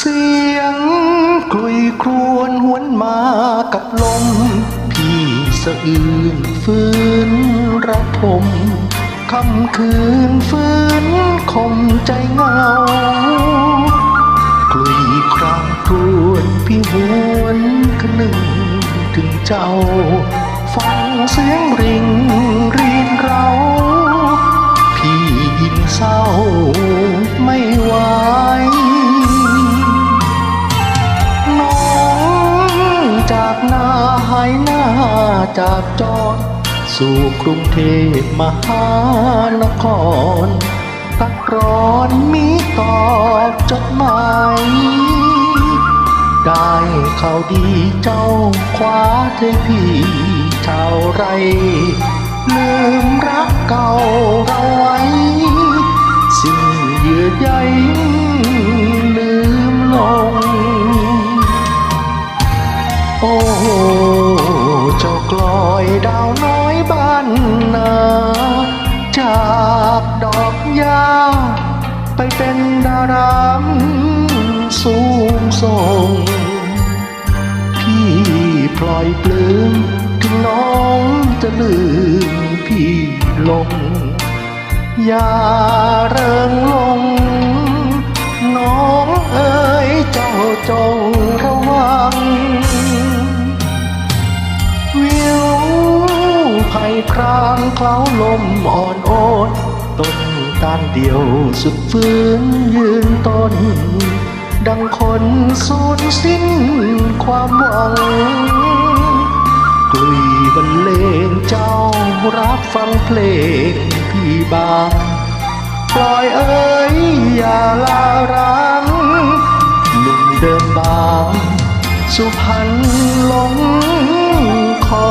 สียงคลุยครวนหวนมากับลม พี่สะอื้นฟื้นระทมคำคืนฟื้นคมใจเหงากลุยครางครวนพี่หวนคนึงถึงเจ้า ฟังเสียงริงรีนเราายหน้าจากจอดสู่กรุงเทพมหานครตักร้อนมีตอบจดหมาย ได้ข่าวดีเจ้าคว้าเทพีชาวไร ลืมรักเก่าเราไว้ สิ่งเยือใย เป็นดารามสูงส่ง พี่พลอยปลื้มถึงน้องจะลืมพี่ลง อย่าเริงลง น้องเอ๋ยเจ้าจงระวัง วิวไผ่ครางเคล้าลมอ่อนโอน ต้านเดียวสุดฟื้นยืนต้น ดังคนสูญสิ้นความหวัง กลุยบรรเลงเจ้ารับฟังเพลงพี่บางปล่อยเอ้ยอย่าลาร้างหนุ่มเดิมบาง สุพรรณหลงคอ